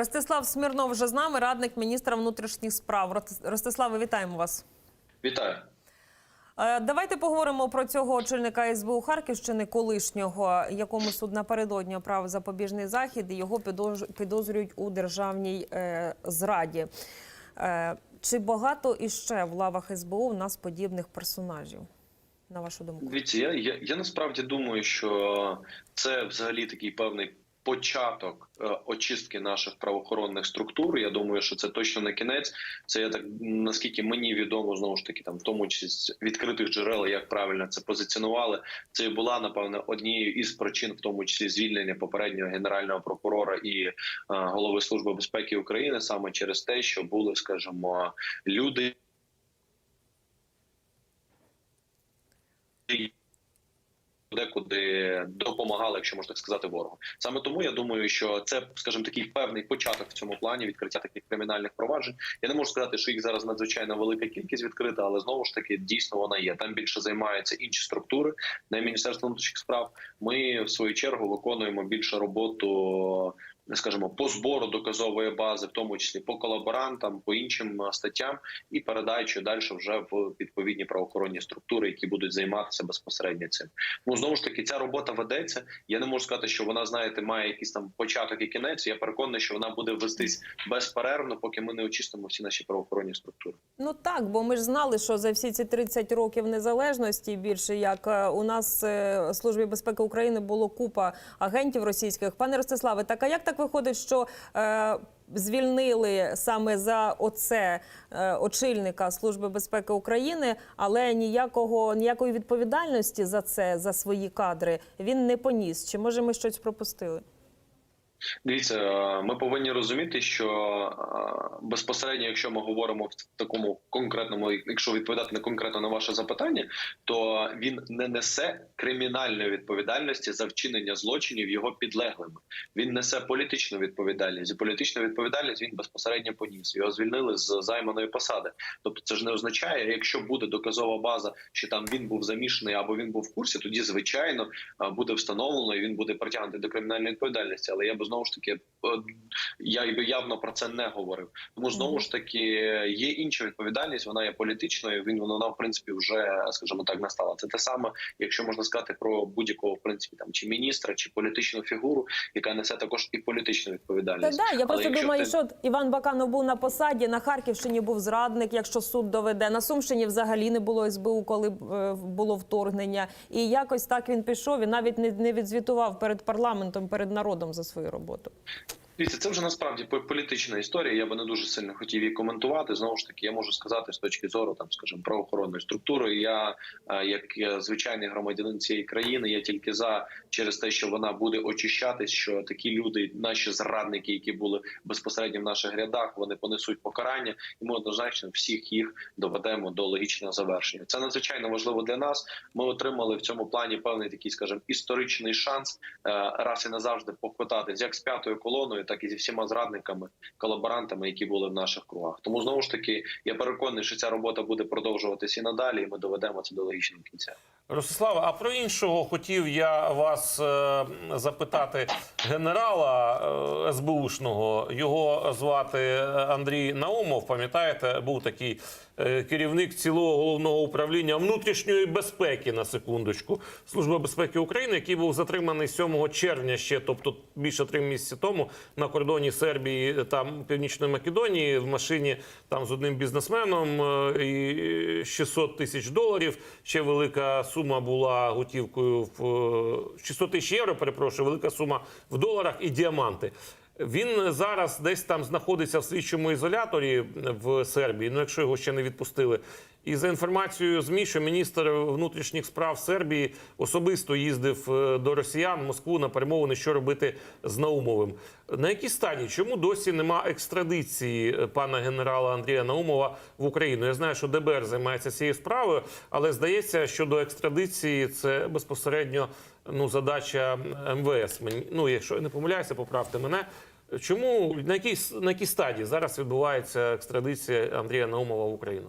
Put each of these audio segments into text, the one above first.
Ростислав Смірнов вже з нами, радник міністра внутрішніх справ. Рости- Ростиславе, вітаємо вас. Вітаю. Е, Давайте поговоримо про цього очільника СБУ Харківщини, колишнього, якому суд напередодні оправив запобіжний захід, і його підозрюють у державній е, зраді. Е, чи багато іще в лавах СБУ в нас подібних персонажів? На вашу думку? Дивіться, я, я, я насправді думаю, що це взагалі такий певний початок е, очистки наших правоохоронних структур. Я думаю, що це точно не кінець. Це я так наскільки мені відомо, знову ж таки, там в тому числі з відкритих джерел, як правильно це позиціонували. Це і була напевно однією із причин, в тому числі звільнення попереднього генерального прокурора і е, голови служби безпеки України, саме через те, що були, скажімо, люди. Декуди допомагали, якщо можна так сказати, ворогу. Саме тому я думаю, що це, скажімо, такий певний початок в цьому плані відкриття таких кримінальних проваджень. Я не можу сказати, що їх зараз надзвичайно велика кількість відкрита, але знову ж таки дійсно вона є. Там більше займаються інші структури, не міністерство внутрішніх справ. Ми в свою чергу виконуємо більше роботу. Скажімо, по збору доказової бази, в тому числі по колаборантам, по іншим е, статтям, і передаючи далі вже в відповідні правоохоронні структури, які будуть займатися безпосередньо цим. Ну знову ж таки, ця робота ведеться. Я не можу сказати, що вона знаєте має якийсь там початок і кінець. Я переконаний, що вона буде вестись безперервно, поки ми не очистимо всі наші правоохоронні структури. Ну так, бо ми ж знали, що за всі ці 30 років незалежності більше як е, у нас е, в службі безпеки України було купа агентів російських. Пане Ростиславе, так а як так виходить, що е, звільнили саме за оце е, очільника служби безпеки України, але ніякого ніякої відповідальності за це за свої кадри він не поніс? Чи може ми щось пропустили? Дивіться, е, ми повинні розуміти, що е, безпосередньо, якщо ми говоримо в такому конкретному, якщо відповідати не конкретно на ваше запитання, то він не несе кримінальної відповідальності за вчинення злочинів його підлеглими. Він несе політичну відповідальність. І політичну відповідальність він безпосередньо поніс. Його звільнили з займаної посади. Тобто, це ж не означає, якщо буде доказова база, що там він був замішаний або він був в курсі, тоді звичайно е, буде встановлено і він буде притягнутий до кримінальної відповідальності. Але я би знову ж таки е, я би явно про це не говорив. Тому знову ж таки є інша відповідальність. Вона є політичною. Він вона в принципі вже скажімо так настала. Це те саме, якщо можна сказати про будь-якого в принципі там чи міністра, чи політичну фігуру, яка несе також і політичну Та відповідальність. да, я просто думаю, ти- що Іван Баканов був на посаді, на Харківщині був зрадник, якщо суд доведе. На Сумщині взагалі не було СБУ, коли е, було вторгнення. І якось так він пішов і навіть не, не відзвітував перед парламентом, перед народом за свою роботу роботу. Дивіться, це вже насправді по- політична історія. Я би не дуже сильно хотів її коментувати. Знову ж таки, я можу сказати з точки зору там, скажімо, правоохоронної структури. Я, е, як е, звичайний громадянин цієї країни, я тільки за через те, що вона буде очищатись, що такі люди, наші зрадники, які були безпосередньо в наших рядах, вони понесуть покарання, і ми однозначно всіх їх доведемо до логічного завершення. Це надзвичайно важливо для нас. Ми отримали в цьому плані певний такий, скажімо, історичний шанс е, раз і назавжди поквитатись як з п'ятою колоною, так і зі всіма зрадниками, колаборантами, які були в наших кругах. Тому знову ж таки я переконаний, що ця робота буде продовжуватися і надалі, і ми доведемо це до логічного кінця. Ростислава, а про іншого хотів я вас е, запитати генерала е, СБУшного. Його звати Андрій Наумов. Пам'ятаєте, був такий керівник цілого головного управління внутрішньої безпеки на секундочку Служби безпеки України, який був затриманий 7 червня ще, тобто більше три місяці тому, на кордоні Сербії та Північної Македонії в машині там з одним бізнесменом е, і 600 тисяч доларів. Ще велика сума була готівкою в е, 600 тисяч євро. Перепрошую, велика сума в доларах і діаманти. Він зараз десь там знаходиться в слідчому ізоляторі в Сербії. Ну, якщо його ще не відпустили. І за інформацією ЗМІ, що міністр внутрішніх справ Сербії особисто їздив е, до росіян в Москву на перемовини, що робити з Наумовим. На якій стані? Чому досі нема екстрадиції е, пана генерала Андрія Наумова в Україну? Я знаю, що ДБР займається цією справою, але здається, що до екстрадиції це безпосередньо ну задача МВС. Ну, якщо я не помиляюся, поправте мене. Чому на якій на якій стадії зараз відбувається екстрадиція Андрія Наумова в Україну?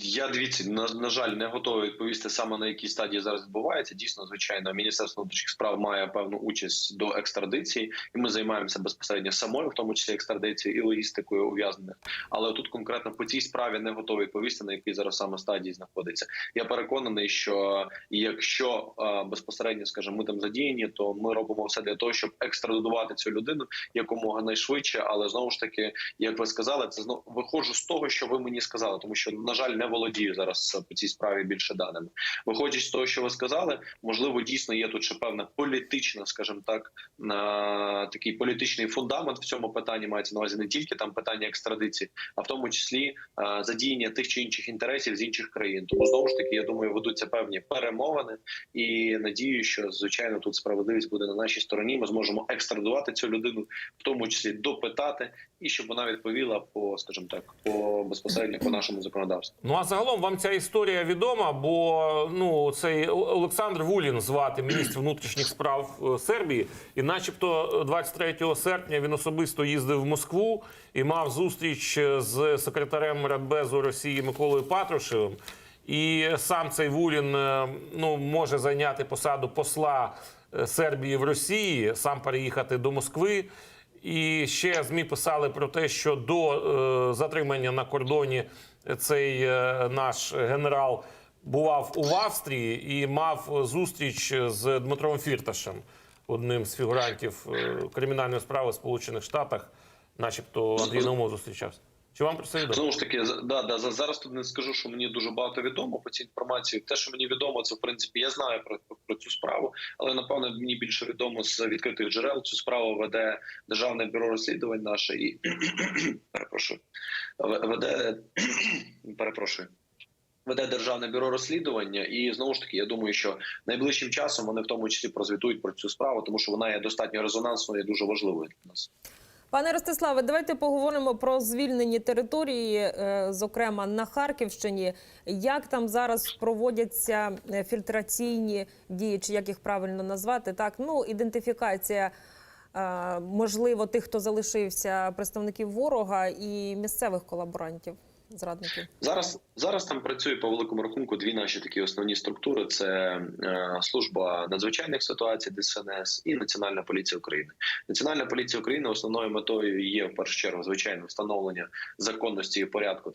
Я дивіться, на, на жаль, не готовий відповісти саме на якій стадії зараз відбувається. Дійсно, звичайно, міністерство внутрішніх справ має певну участь до екстрадиції, і ми займаємося безпосередньо самою, в тому числі екстрадицією і логістикою ув'язнених. Але тут конкретно по цій справі не готовий відповісти, на якій зараз саме стадії знаходиться. Я переконаний, що якщо е, безпосередньо, скажімо, ми там задіяні, то ми робимо все для того, щоб екстрадувати цю людину якомога найшвидше. Але знову ж таки, як ви сказали, це знов виходжу з того, що ви мені сказали, тому що на жаль не володію зараз по цій справі більше даними. Виходячи з того, що ви сказали, можливо, дійсно є тут ще певна політична, скажімо так, на такий політичний фундамент в цьому питанні мається на увазі не тільки там питання екстрадиції, а в тому числі е, задіяння тих чи інших інтересів з інших країн. Тому знову ж таки, я думаю, ведуться певні перемовини і надію, що звичайно тут справедливість буде на нашій стороні. Ми зможемо екстрадувати цю людину, в тому числі допитати, і щоб вона відповіла по, скажімо так, по безпосередньо по нашому законодавству. Ну а загалом вам ця історія відома, бо ну цей Олександр Вулін звати міністр внутрішніх справ е, Сербії, і, начебто, 23 серпня він особисто їздив в Москву і мав зустріч з секретарем Радбезу Росії Миколою Патрушевим. І сам цей Вулін е, ну може зайняти посаду посла е, Сербії в Росії, сам переїхати до Москви. І ще змі писали про те, що до е, затримання на кордоні цей е, наш генерал бував у Австрії і мав зустріч з Дмитром Фірташем, одним з фігурантів е, кримінальної справи в Сполучених Штатах, начебто Андрій Наумов зустрічався. Чи вам про це відомо? Знову ж таки, да, да, за- зараз тут не скажу, що мені дуже багато відомо по цій інформації. Те, що мені відомо, це в принципі я знаю про, про цю справу, але напевно мені більше відомо з відкритих джерел. Цю справу веде державне бюро розслідувань наше і перепрошую, веде перепрошую. Веде державне бюро розслідування, і знову ж таки, я думаю, що найближчим часом вони в тому числі прозвітують про цю справу, тому що вона є достатньо резонансною і дуже важливою для нас. Пане Ростиславе, давайте поговоримо про звільнені території, е, зокрема на Харківщині. Як там зараз проводяться е, фільтраційні дії, чи як їх правильно назвати? Так, ну ідентифікація. е, Можливо, тих, хто залишився представників ворога і місцевих колаборантів, зрадників. Зараз зараз там працює по великому рахунку дві наші такі основні структури: це е, служба надзвичайних ситуацій ДСНС і Національна поліція України. Національна поліція України основною метою є в першу чергу звичайно встановлення законності і порядку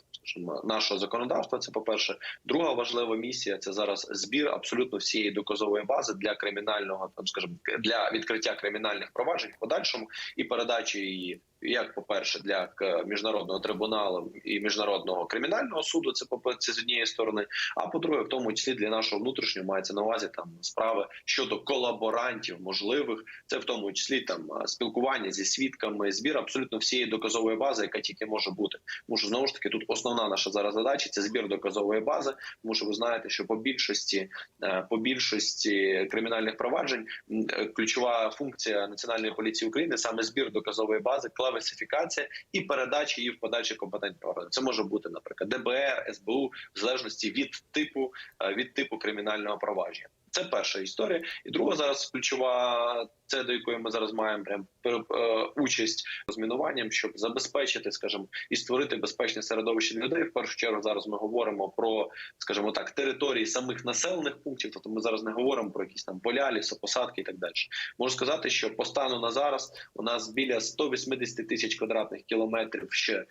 нашого законодавства. Це по перше. Друга важлива місія це зараз збір абсолютно всієї доказової бази для кримінального там, скажімо, для відкриття кримінальних проваджень в подальшому і передачі її. Як по перше, для міжнародного трибуналу і міжнародного кримінального суду, це по це з однієї сторони. А по-друге, в тому числі для нашого внутрішнього мається на увазі там справи щодо колаборантів можливих. Це в тому числі там спілкування зі свідками, збір абсолютно всієї доказової бази, яка тільки може бути. Тому що знову ж таки тут основна наша зараз задача це збір доказової бази. Тому що ви знаєте, що по більшості е, по більшості кримінальних проваджень е, ключова функція національної поліції України саме збір доказової бази, класифікація і передача її в подальші компетентні органи. Це може бути, наприклад, ДБР, СБУ, в залежності від типу е, від типу кримінального провадження. Це перша історія, і друга зараз ключова це до якої ми зараз маємо прям е, участь розмінуванням, щоб забезпечити, скажімо, і створити безпечне середовище для людей. В першу чергу зараз ми говоримо про, скажімо так, території самих населених пунктів. Тобто ми зараз не говоримо про якісь там поля, лісопосадки і так далі. Можу сказати, що по стану на зараз у нас біля 180 тисяч квадратних кілометрів ще е,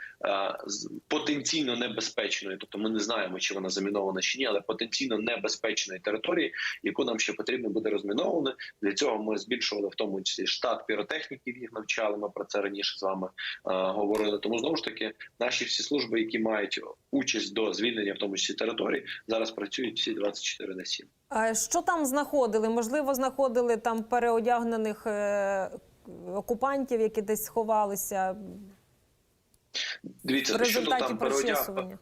з потенційно небезпечної, тобто ми не знаємо, чи вона замінована чи ні, але потенційно небезпечної території, яку нам ще потрібно буде розміновано. Для цього ми збільшували в тому числі штат піротехніків. Їх навчали. Ми про це раніше з вами е, говорили. Тому знову ж таки, наші всі служби, які мають участь до звільнення, в тому числі території, зараз працюють всі 24 на 7. А що там знаходили? Можливо, знаходили там переодягнених е, окупантів, які десь сховалися в Дивіться, що результаті там переодяг...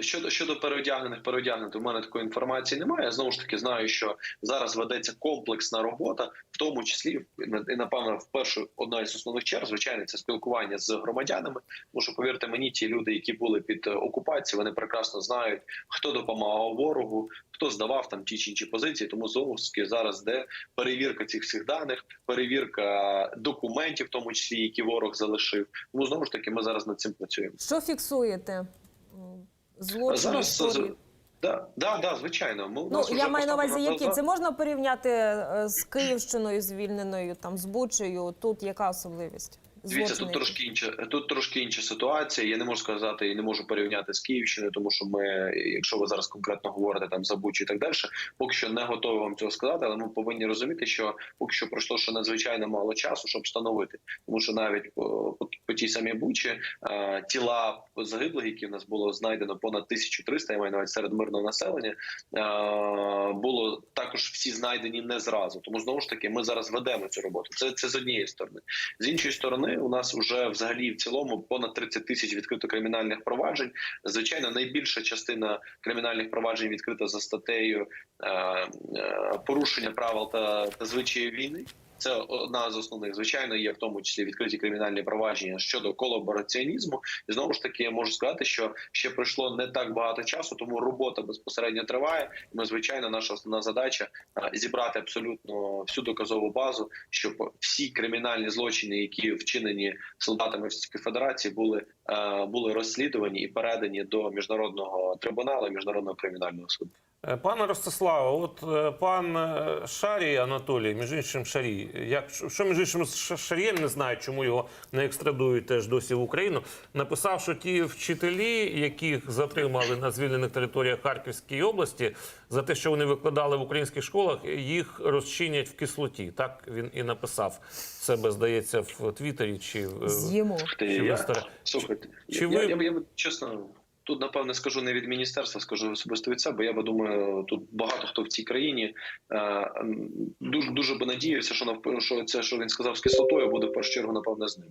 Щодо щодо переодягнених, переодягнених, у мене такої інформації немає. Я знову ж таки знаю, що зараз ведеться комплексна робота, в тому числі і напевно в першу одна із основних черг, звичайно, це спілкування з громадянами. Тому що повірте мені, ті люди, які були під е, окупацією, вони прекрасно знають, хто допомагав ворогу, хто здавав там ті чи інші позиції. Тому знову ж таки зараз де перевірка цих всіх даних, перевірка документів, в тому числі які ворог залишив. Тому знову ж таки, ми зараз над цим працюємо. Що фіксуєте? М, Зараз історії. да, да, да, звичайно. Ми, Ну я маю на увазі, які це можна порівняти е, з Київщиною звільненою, там з Бучею. Тут яка особливість? Дивіться, тут трошки інша тут трошки інша ситуація. Я не можу сказати і не можу порівняти з Київщиною, тому що ми, якщо ви зараз конкретно говорите там за Бучу і так далі, поки що не готові вам цього сказати, але ми повинні розуміти, що поки що пройшло ще надзвичайно мало часу, щоб встановити. Тому що навіть по, по, по тій самій Бучі е, тіла загиблих, які в нас було знайдено понад 1300, я маю на увазі серед мирного населення, е, було також всі знайдені не зразу. Тому знову ж таки, ми зараз ведемо цю роботу. Це це з однієї сторони. З іншої сторони, у нас вже взагалі в цілому понад 30 тисяч відкрито кримінальних проваджень. Звичайно, найбільша частина кримінальних проваджень відкрита за статтею е, е, порушення правил та, та звичаїв війни. Це одна з основних. Звичайно, є в тому числі відкриті кримінальні провадження щодо колабораціонізму. І знову ж таки, я можу сказати, що ще пройшло не так багато часу, тому робота безпосередньо триває. Ми, звичайно, наша основна задача зібрати абсолютно всю доказову базу, щоб всі кримінальні злочини, які вчинені солдатами Російської Федерації, були, були розслідувані і передані до міжнародного трибуналу, міжнародного кримінального суду. Е, Пане Ростиславе, от е, пан е, Шарій Анатолій, між іншим Шарій, як що між іншим Ш- Шарієм не знаю, чому його не екстрадують теж досі в Україну. Написав, що ті вчителі, яких затримали на звільнених територіях Харківської області, за те, що вони викладали в українських школах, їх розчинять в кислоті. Так він і написав себе, здається, в Твіттері чи в- Чи чи я, ви- я, я, я, чесно. Тут напевне скажу не від міністерства, скажу особисто від себе. Я би думаю, тут багато хто в цій країні е, дуже дуже би надіявся, що нав- що це, що він сказав з кислотою, буде в першу чергу, напевне, з ним.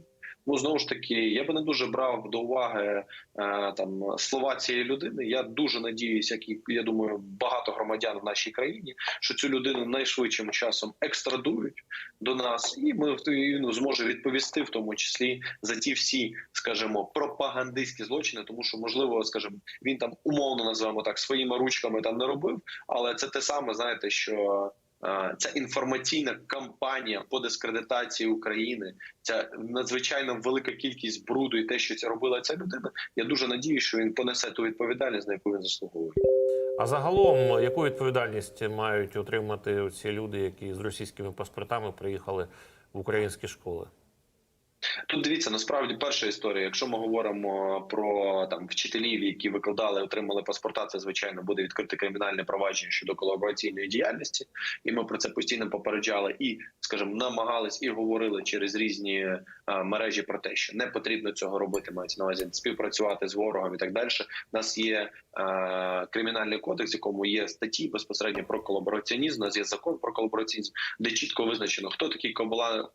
Ну знову ж таки, я би не дуже брав до уваги е, там слова цієї людини. Я дуже надіюся, як і я думаю, багато громадян в нашій країні, що цю людину найшвидшим часом екстрадують до нас, і ми і, ну, зможе відповісти, в тому числі за ті всі, скажімо, пропагандистські злочини, тому що можливо, скажімо, він там умовно називаємо так своїми ручками там не робив, але це те саме, знаєте, що. е, Ця інформаційна кампанія по дискредитації України, ця надзвичайно велика кількість бруду і те, що це робила ця людина. Я дуже надію, що він понесе ту відповідальність, на яку він заслуговує. А загалом, яку відповідальність мають отримати ці люди, які з російськими паспортами приїхали в українські школи? Тут дивіться, насправді перша історія. Якщо ми говоримо про там вчителів, які викладали, отримали паспорта, це звичайно буде відкрите кримінальне провадження щодо колабораційної діяльності, і ми про це постійно попереджали і, скажімо, намагались і говорили через різні е, мережі про те, що не потрібно цього робити. Мається на увазі співпрацювати з ворогом і так далі. У нас є е, кримінальний кодекс, в якому є статті безпосередньо про колабораціонізм. У нас є закон про колабораціонізм, де чітко визначено, хто такий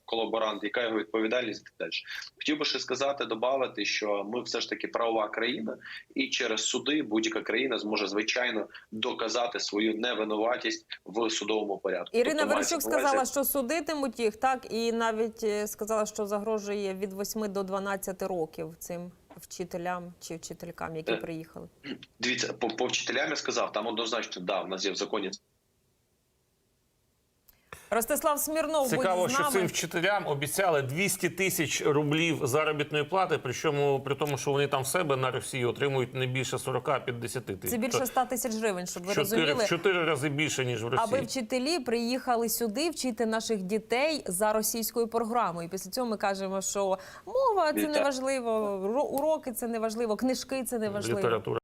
колаборант, яка його відповідальність далі. Хотів би ще сказати, додати, що ми все ж таки правова країна, і через суди будь-яка країна зможе звичайно доказати свою невинуватість в судовому порядку. Ірина Тобто, Верещук сказала, що судитимуть їх, так і навіть е, сказала, що загрожує від 8 до 12 років цим вчителям чи вчителькам, які Е, приїхали. Дивіться, по, по вчителям я сказав, там однозначно да, в нас є в законі Ростислав Смірнов Цікаво, буде з що цим вчителям обіцяли 200 тисяч рублів заробітної плати, причому при тому, що вони там в себе на Росії отримують не більше 40-50 тисяч. Це більше 100 тисяч гривень, щоб ви чотири, розуміли. в чотири рази більше, ніж в Росії. Аби вчителі приїхали сюди вчити наших дітей за російською програмою. Після цього ми кажемо, що мова це не важливо, уроки це не важливо, книжки це не важливо. Література.